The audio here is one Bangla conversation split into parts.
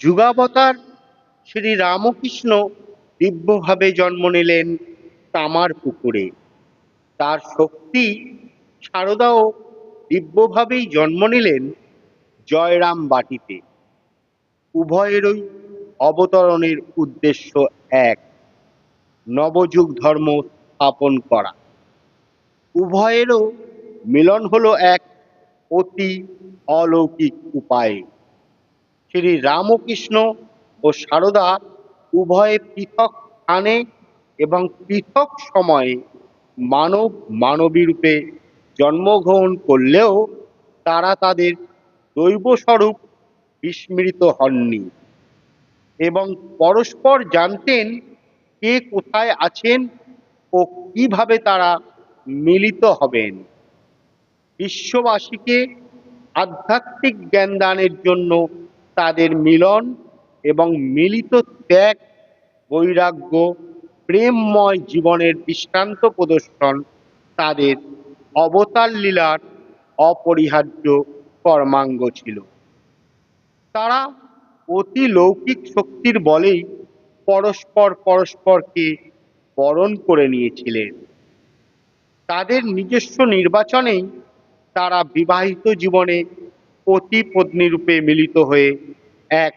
যুগাবতার শ্রী রামকৃষ্ণ দিব্যভাবে জন্ম নিলেন তামার পুকুরে। তার শক্তি সারদাও দিব্যভাবেই জন্ম নিলেন জয়রাম বাটিতে। উভয়েরই অবতরণের উদ্দেশ্য এক, নবযুগ ধর্ম স্থাপন করা। উভয়েরও মিলন হলো এক অতি অলৌকিক উপায়ে। শ্রী রামকৃষ্ণ ও সারদা উভয়ে পৃথক স্থানে এবং পৃথক সময়ে মানব মানবী রূপে জন্মগ্রহণ করলেও তারা তাদের দৈবস্বরূপ বিস্মৃত হননি এবং পরস্পর জানতেন কে কোথায় আছেন ও কীভাবে তারা মিলিত হবেন। বিশ্ববাসীকে আধ্যাত্মিক জ্ঞান দানের জন্য তাদের মিলন এবং মিলিত ত্যাগ, বৈরাগ্য, প্রেমময় জীবনের দৃষ্টান্ত প্রদর্শন তাদের অবতার লীলার অপরিহার্য কর্মাঙ্গ ছিল। তারা অতি লৌকিক শক্তির বলেই পরস্পর পরস্পরকে বরণ করে নিয়েছিলেন। তাদের নিজস্ব নির্বাচনেই তারা বিবাহিত জীবনে পতি পত্নী রূপে মিলিত হয়ে এক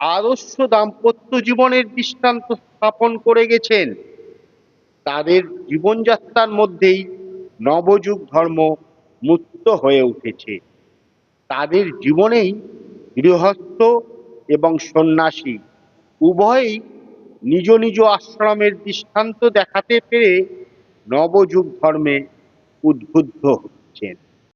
আদর্শ দাম্পত্য জীবনের দৃষ্টান্ত স্থাপন করে গেছেন। তাদের জীবনযাত্রার মধ্যেই নবযুগ ধর্ম মুক্ত হয়ে উঠেছে। তাদের জীবনেই গৃহস্থ এবং সন্ন্যাসী উভয়ই নিজ নিজ আশ্রমের দৃষ্টান্ত দেখাতে পেরে নবযুগ ধর্মে উদ্বুদ্ধ হচ্ছেন।